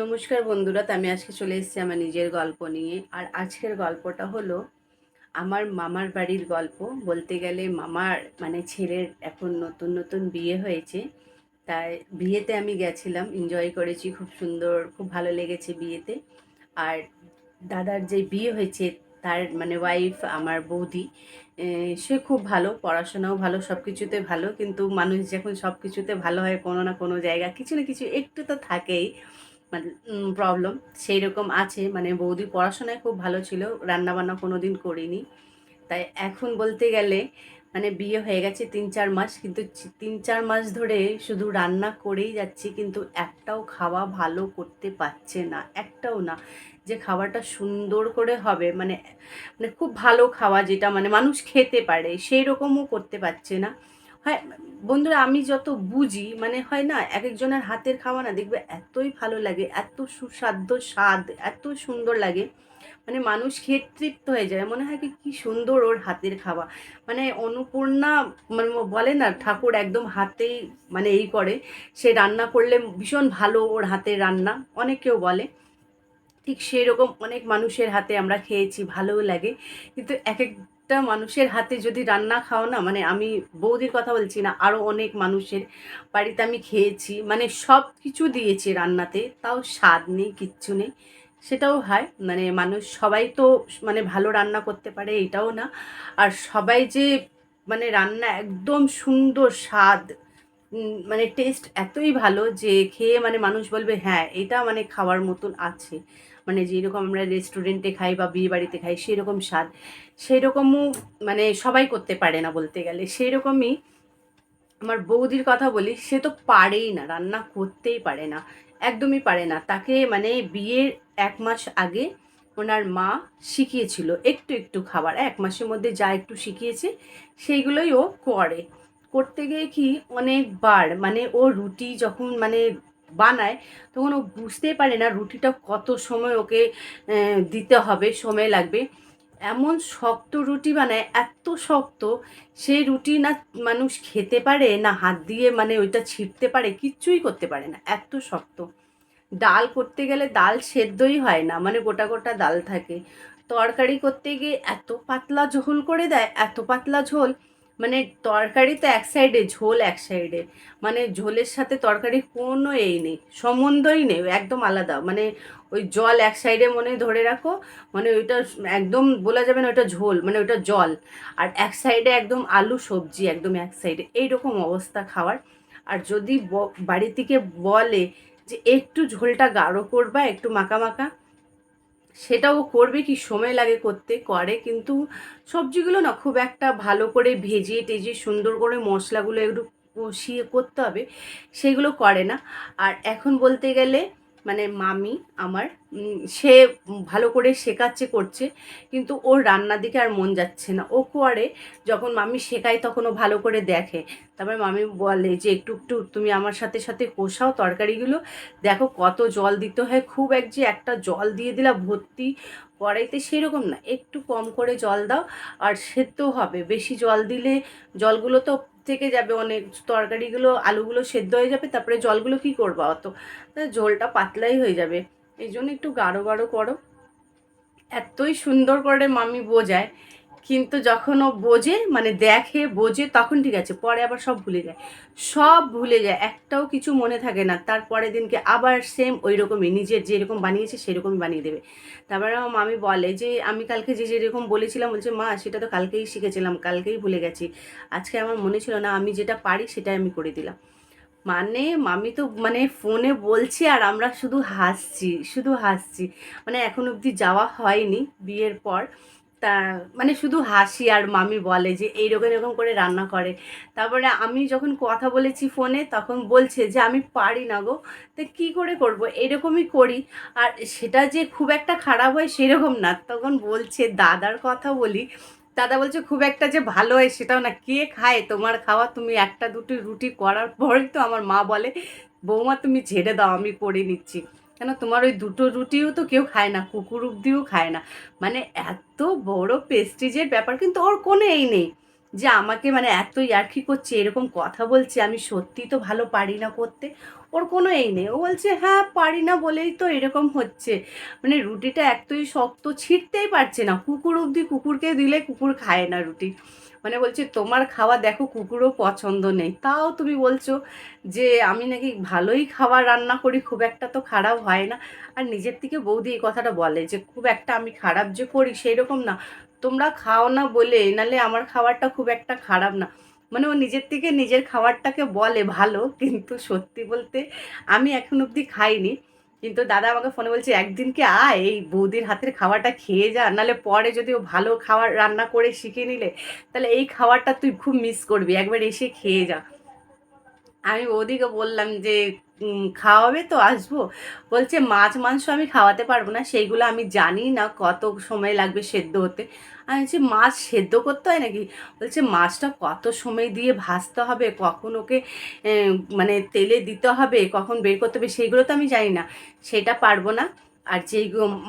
নমস্কার বন্ধুরা, তো আমি আজকে চলে এসেছি আমার নিজের গল্প নিয়ে। আর আজকের গল্পটা হলো আমার মামার বাড়ির গল্প। বলতে গেলে মামার মানে ছেলের এখন নতুন নতুন বিয়ে হয়েছে। তাই বিয়েতে আমি গেছিলাম এনজয় করেছি, খুব সুন্দর, খুব ভালো লেগেছে বিয়েতে। আর দাদার যে বিয়ে হয়েছে, তার মানে ওয়াইফ আমার বৌদি সে খুব ভালো, পড়াশোনাও ভালো সব কিছুতে ভালো। কিন্তু মানুষ যখন সব কিছুতে ভালো হয়, কোনো না কোনো জায়গা, কিছু না কিছু একটু তো থাকেই। প্রবলেম সেই রকম আছে। মানে বৌদি পড়াশোনায় খুব ভালো ছিল, রান্নাবান্না কোনো দিন করিনি। তাই এখন বলতে গেলে মানে বিয়ে হয়ে গেছে তিন চার মাস, কিন্তু তিন চার মাস ধরে শুধু রান্না করেই যাচ্ছি, কিন্তু একটাও খাওয়া ভালো করতে পারছে না, একটাও না। যে খাবারটা সুন্দর করে হবে মানে মানে খুব ভালো খাওয়া যেটা মানে মানুষ খেতে পারে সেই রকমও করতে পারছে না। হয়, বন্ধুরা আমি যত বুঝি মানে হয় না এক একজনের হাতের খাওয়া না, দেখবে এতই ভালো লাগে, এত সুস্বাদ্য স্বাদ, এত সুন্দর লাগে। মানে মানুষ খেয়ে তৃপ্ত হয়ে যায়, মনে হয় কি কি সুন্দর ওর হাতের খাওয়া। মানে অন্নপূর্ণা মানে বলে না, ঠাকুর একদম হাতেই মানে এই করে। সে রান্না করলে ভীষণ ভালো ওর হাতের রান্না অনেকেও বলে। ঠিক সেই রকম অনেক মানুষের হাতে আমরা খেয়েছি, ভালোও লাগে। কিন্তু এক একটা মানুষের হাতে যদি রান্না খাও না মানে আমি বৌদির কথা বলছি না আরও অনেক মানুষের বাড়িতে আমি খেয়েছি মানে সব কিছু দিয়েছে রান্নাতে, তাও স্বাদ নেই, কিচ্ছু নেই, সেটাও হয়। মানে মানুষ সবাই তো মানে ভালো রান্না করতে পারে, এটাও না। আর সবাই যে মানে রান্না একদম সুন্দর স্বাদ মানে টেস্ট এতই ভালো যে খেয়ে মানে মানুষ বলবে হ্যাঁ এটা মানে খাওয়ার মতন আছে। মানে যেরকম আমরা রেস্টুরেন্টে খাই বা বিয়ে বাড়িতে খাই, সেরকম স্বাদ। সেই রকমও মানে সবাই করতে পারে না বলতে গেলে। সেই রকমই আমার বৌদির কথা বলি, সে তো পারেই না, রান্না করতেই পারে না, একদমই পারে না। তাকে মানে বিয়ের এক মাস আগে ওনার মা শিখিয়েছিল একটু একটু খাবার এক মাসের মধ্যে যা একটু শিখিয়েছে, সেইগুলোই ও করে। করতে গিয়ে কি অনেকবার মানে ও রুটি যখন মানে বানায়, তখন ও বুঝতেই পারে না রুটিটা কত সময় ওকে দিতে হবে, সময় লাগবে। এমন শক্ত রুটি বানায়, এত শক্ত সেই রুটি না মানুষ খেতে পারে, না হাত দিয়ে মানে ওইটা ছিঁড়তে পারে, কিচ্ছুই করতে পারে না, এত শক্ত। ডাল করতে গেলে ডাল সেদ্ধই হয় না মানে গোটা গোটা ডাল থাকে। তরকারি করতে গিয়ে এত পাতলা ঝোল করে দেয়, এত পাতলা ঝোল মানে তরকারি তো এক সাইডে ঝোল এক সাইডে মানে ঝোলের সাথে তরকারি কোনো এই নেই, সম্বন্ধই নেই, একদম আলাদা। মানে ওই জল এক সাইডে মনে ধরে রাখো মানে ওইটা একদম বলা যাবে না ওইটা ঝোল মানে ওইটা জল। আর এক সাইডে একদম আলু সবজি, একদম এক সাইডে এইরকম অবস্থা খাওয়ার। আর যদি বাড়ি থেকে বলে যে, একটু ঝোলটা গাঢ় করবা, একটু মাখা মাখা সেটাও করবে কি, সময় লাগে করতে, করে। কিন্তু সবজিগুলো না খুব একটা ভালো করে ভেজিয়ে টেজিয়ে সুন্দর করে মশলাগুলো একটু কষিয়ে করতে হবে, সেগুলো করে না। আর এখন বলতে গেলে মানে মামি আমার সে ভালো করে শেখাচ্ছে, করছে, কিন্তু ওর রান্নার দিকে আর মন যাচ্ছে না। ও করে, যখন মামি শেখায় তখন ও ভালো করে দেখে। তারপরে মামি বলে যে, একটু একটু, তুমি আমার সাথে সাথে কষাও তরকারিগুলো। দেখো কত জল দিতে হয়, খুব এক যে একটা জল দিয়ে দিলা ভর্তি কড়াইতে, সেরকম না। একটু কম করে জল দাও, আর সেদ্ধ হবে। বেশি জল দিলে জলগুলো তো থেকে যাবে অনেক, তরকারিগুলো, আলুগুলো সেদ্ধ হয়ে যাবে, তারপরে জলগুলো কি করব অত? ঝোলটা পাতলাই হয়ে যাবে। এই জন্য একটু গাঢ় গাঢ় করো। এতই সুন্দর করে মামি বোঝায় কিন্তু যখন ও বোঝে মানে দেখে, বোঝে, তখন ঠিক আছে, পরে আবার সব ভুলে যায়। সব ভুলে যায়, একটাও কিছু মনে থাকে না, তার পরের দিনকে আবার সেম ওই রকমই নিজের যেরকম বানিয়েছে সেরকমই বানিয়ে দেবে। তারপরে আমার মামি বলে যে, আমি কালকে যে যেরকম বলেছিলাম, বলছে, মা, সেটা তো কালকেই শিখেছিলাম, কালকেই ভুলে গেছি। আজকে আমার মনে ছিল না, আমি যেটা পারি সেটাই আমি করে দিলাম। মানে মামি তো মানে ফোনে বলছি, আর আমরা শুধু হাসছি শুধু হাসছি। মানে এখন অবধি যাওয়া হয়নি বিয়ের পর। তা মানে শুধু হাসি আর মামি বলে যে এইরকম এরকম করে রান্না করে। তারপরে আমি যখন কথা বলেছি ফোনে, তখন বলছে যে, আমি পারি না গো। তো কী করে করব? এরকমই করি। আর সেটা যে খুব একটা খারাপ হয় সেরকম না। তখন বলছে, দাদার কথা বলি। দাদা বলছে, খুব একটা যে ভালো হয় সেটাও না। কে খায়? তোমার খাওয়া তুমি একটা দুটি রুটি করার পরই তো আমার মা বলে, বৌমা তুমি ঝেড়ে দাও, আমি করে নিচ্ছি কেন তোমার ওই দুটো রুটিও তো কেউ খায় না, কুকুর অব্দিও খায় না। মানে এত বড় পেস্টিজের ব্যাপার, কিন্তু ওর কোনো এই নেই যে আমাকে মানে এত ইয়ার্কি করছে, এরকম কথা বলছে, আমি সত্যি তো ভালো পারি না করতে। ওর কোনো এই নেই। ও বলছে হ্যাঁ পারি না বলেই তো এরকম হচ্ছে। মানে রুটিটা এতই শক্ত ছিঁড়তেই পারছে না। কুকুর অবধি কুকুরকে দিলে কুকুর খায় না রুটি। মানে বলছে, তোমার খাওয়া দেখো কুকুরও পছন্দ নেই। তাও তুমি বলছো যে, আমি নাকি ভালোই খাবার রান্না করি, খুব একটা তো খারাপ হয় না। আর নিজের থেকে বৌদি এই কথাটা বলে যে, খুব একটা আমি খারাপ যে করি সেই রকম না। তোমরা খাও না বলে, নালে আমার খাবারটা খুব একটা খারাপ না। মানে ও নিজের থেকে নিজের খাবারটাকে বলে ভালো, কিন্তু সত্যি বলতে আমি এখন অবধি খাইনি। কিন্তু দাদা আমাকে ফোনে বলছে একদিনকে আয়, এই বৌদির হাতের খাবারটা খেয়ে যা, নাহলে পরে যদি ও ভালো খাবার রান্না করে শিখে নিলে, তাহলে এই খাবারটা তুই খুব মিস করবি, একবার এসে খেয়ে যা। আমি বৌদিকে বললাম যে খাওয়াবে তো, আসব। বলছে, মাছ, মাংস আমি খাওয়াতে পারব না, সেইগুলো আমি জানি না কত সময় লাগবে সেদ্ধ হতে। আমি বলছি, মাছ সেদ্ধ করতে হয় নাকি? বলছে, মাছটা কত সময় দিয়ে ভাজতে হবে, কখন ওকে মানে তেলে দিতে হবে, কখন বের করতে হবে, সেইগুলো তো আমি জানি না। সেটা পারব না। আর যেই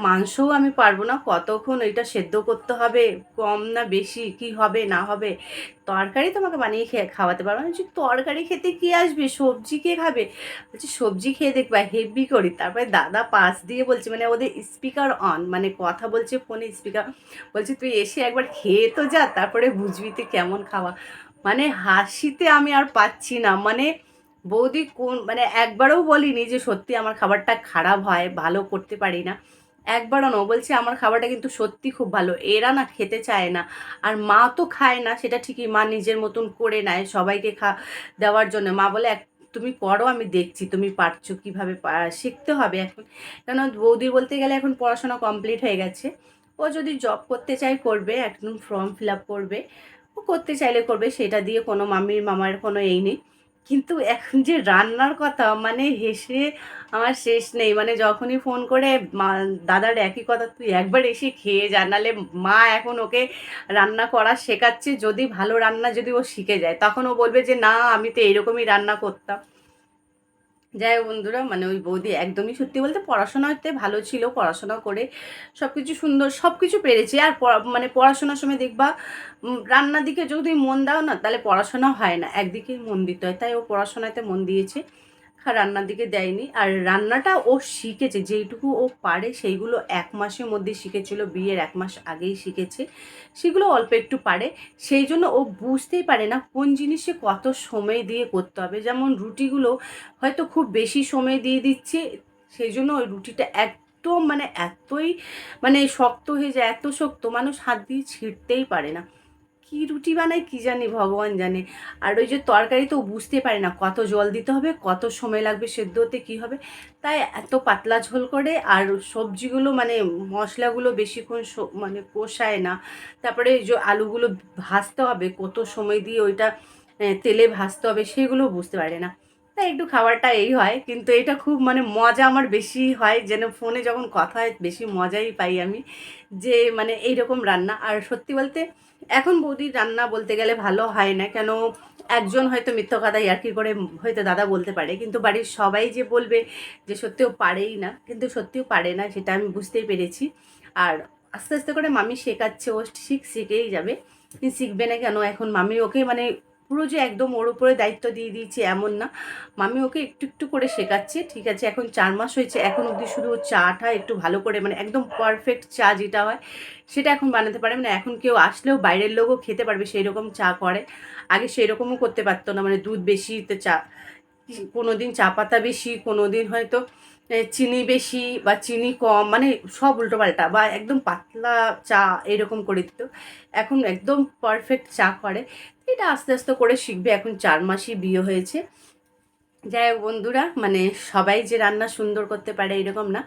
মাংসও আমি পারব না, কতক্ষণ ওইটা সেদ্ধ করতে হবে, কম না বেশি, কি হবে, না হবে, তরকারি তোমাকে বানিয়ে খেয়ে খাওয়াতে পারব না। তরকারি খেতে কি আসবে? সবজি কে খাবে? বলছি, সবজি খেয়ে দেখবা হেভি করি। তারপরে দাদা পাশ দিয়ে বলছে মানে ওদের স্পিকার অন মানে কথা বলছে ফোনে স্পিকার বলছে, তুই এসে একবার খেয়ে তো যা, তারপরে বুঝবি তুই কেমন খাওয়া। মানে হাসিতে আমি আর পাচ্ছি না মানে বৌদি কোন মানে একবারও বলিনি যে সত্যি আমার খাবারটা খারাপ হয়, ভালো করতে পারি না। একবারও না ও বলছে আমার খাবারটা কিন্তু সত্যি খুব ভালো, এরা না খেতে চায় না, আর মা তো খায় না, সেটা ঠিকই মা নিজের মতন করে নেয় সবাইকে খা, দেওয়ার জন্য। মা বলে, এক, তুমি করো, আমি দেখছি, তুমি পারছ কীভাবে শিখতে হবে এখন। কেন বৌদি বলতে গেলে এখন পড়াশোনা কমপ্লিট হয়ে গেছে। ও যদি জব করতে চায়, করবে, একদম ফর্ম ফিল আপ করবে। ও করতে চাইলে করবে, সেটা দিয়ে কোনো মামির, মামার কোনো এই নেই। কিন্তু এখন যে রান্নার কথা মানে হেসে আমার শেষ নেই। মানে যখনই ফোন করে, মা, দাদার একই কথা, তুই একবার এসে খেয়ে যা, নালে মা এখন ওকে রান্না করা শেখাচ্ছে। যদি ভালো রান্না যদি ও শিখে যায়, তখন ও বলবে যে, না, আমি তো এরকমই রান্না করতাম। যাই বন্ধুরা মানে ওই বৌদি একদমই সত্যি বলতে পড়াশোনাতে ভালো ছিল, পড়াশোনা করে সব কিছু সুন্দর সব কিছু পেরেছি। আর মানে পড়াশোনার সময় দেখবা রান্নার দিকে যদি মন দাও না, তাহলে পড়াশোনা হয় না। একদিকে মন দিতে হয়, তাই ও পড়াশোনাতে মন দিয়েছে। রান্নার দিকে দেয়নি। আর রান্নাটা ও শিখেছে, যেইটুকু ও পারে সেইগুলো এক মাসের মধ্যে শিখেছিল, বিয়ের এক মাস আগেই শিখেছে। সেগুলো অল্প একটু পারে। সেই জন্য ও বুঝতেই পারে না কোন জিনিসে কত সময় দিয়ে করতে হবে। যেমন রুটিগুলো হয়তো খুব বেশি সময় দিয়ে দিচ্ছে, সেই জন্য ওই রুটিটা একদম মানে এতই মানে শক্ত হয়ে যায়, এত শক্ত মানুষ হাত দিয়ে ছিঁড়তেই পারে না। কি রুটি বানাই কি জানি ভগবান জানে। আর ওই যে তরকারি তো বুঝতে পারে না, কত জল দিতে হবে, কত সময় লাগবে সেদ্ধ হতে কী হবে। তাই এত পাতলা ঝোল করে, আর সবজিগুলো মানে মশলাগুলো বেশিক্ষণ মানে কষায় না। তারপরে যে আলুগুলো ভাজতে হবে, কত সময় দিয়ে ওইটা তেলে ভাজতে হবে, সেগুলো বুঝতে পারে না। তাই একটু খাবারটা এই হয়, কিন্তু এটা খুব মানে মজা আমার বেশি হয়, যেন ফোনে যখন কথা হয়, বেশি মজাই পাই আমি, যে মানে এইরকম রান্না। আর সত্যি বলতে, এখন বৌদির রান্না বলতে গেলে ভালো হয় না, কেন একজন হয়তো মিথ্য কথা ইয়ার্কি করে হয়তো দাদা বলতে পারে, কিন্তু বাড়ির সবাই যে বলবে যে সত্যিও পারেই না, কিন্তু সত্যিও পারে না, সেটা আমি বুঝতেই পেরেছি। আর আস্তে আস্তে করে মামি শেখাচ্ছে, ও ঠিক শিখেই যাবে শিখবে না কেন? এখন মামি ওকে মানে পুরো যে একদম ওর উপরে দায়িত্ব দিয়ে দিয়েছি এমন না। মামি ওকে একটু একটু করে শেখাচ্ছে, ঠিক আছে? এখন চার মাস হয়েছে, এখন অবধি শুধু চাটা একটু ভালো করে মানে একদম পারফেক্ট চা যেটা হয়, সেটা এখন বানাতে পারে। মানে এখন কেউ আসলেও বাইরের লোকও খেতে পারবে সেই রকম চা করে। আগে সেই রকমও করতে পারতো না মানে দুধ বেশি চা কোনো দিন চা পাতা বেশি কোনো দিন হয়তো চিনি বেশি বা চিনি কম মানে সব উল্টোপাল্টা বা একদম পাতলা চা এরকম করে দিত। এখন একদম পারফেক্ট চা করে। এটা আস্তে আস্তে করে শিখবে, এখন চার মাসই বিয়ে হয়েছে। যাই হোক বন্ধুরা মানে সবাই যে রান্না সুন্দর করতে পারে এরকম না,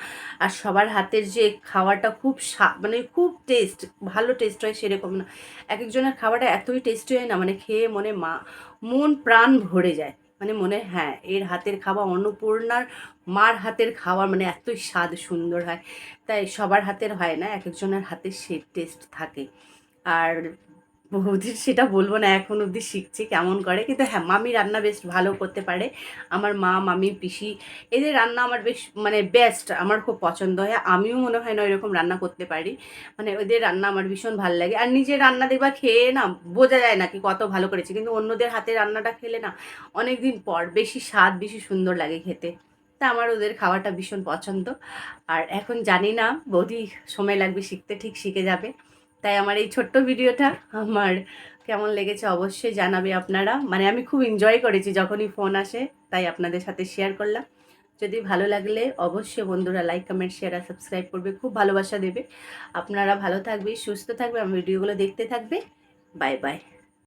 আর সবার হাতের যে খাওয়াটা খুব মানে খুব টেস্ট ভালো টেস্ট হয় সেরকম না। এক একজনের খাওয়াটা এতই টেস্টি হয় না মানে খেয়ে মনে মা, মন প্রাণ ভরে যায়। মানে মনে হয়, এর হাতের খাওয়া অন্নপূর্ণার মার হাতের খাওয়ার মানে এতই স্বাদ সুন্দর হয়। তাই সবার হাতের হয় না এক একজনের হাতে সে টেস্ট থাকে। আর বৌদির সেটা বলব না, এখন অবধি শিখছি কেমন করে। কিন্তু হ্যাঁ মামি রান্না বেশ ভালো করতে পারে। আমার মা, মামি, পিসি এদের রান্না আমার বেশ মানে বেস্ট আমার খুব পছন্দ হয়। আমিও মনে হয় না এরকম রান্না করতে পারি। মানে ওদের রান্না আমার ভীষণ ভালো লাগে। আর নিজের রান্না দেখবা খেয়ে না বোঝা যায় না কি কত ভালো করেছে। কিন্তু অন্যদের হাতে রান্নাটা খেলে না অনেক দিন পর বেশি স্বাদ, বেশি সুন্দর লাগে খেতে। তা আমার ওদের খাওয়াটা ভীষণ পছন্দ। আর এখন জানি না, বৌদি সময় লাগবে শিখতে, ঠিক শিখে যাবে। তাই আমার এই ছোট্ট ভিডিওটা আমার কেমন লেগেছে অবশ্যই জানাবে আপনারা। মানে আমি খুব এনজয় করেছি যখনই ফোন আসে, তাই আপনাদের সাথে শেয়ার করলাম। যদি ভালো লাগলে অবশ্যই বন্ধুরা লাইক কমেন্ট শেয়ার আর সাবস্ক্রাইব করবে, খুব ভালোবাসা দেবে। আপনারা ভালো থাকবে, সুস্থ থাকবে, আমার ভিডিওগুলো দেখতে থাকবে। Bye bye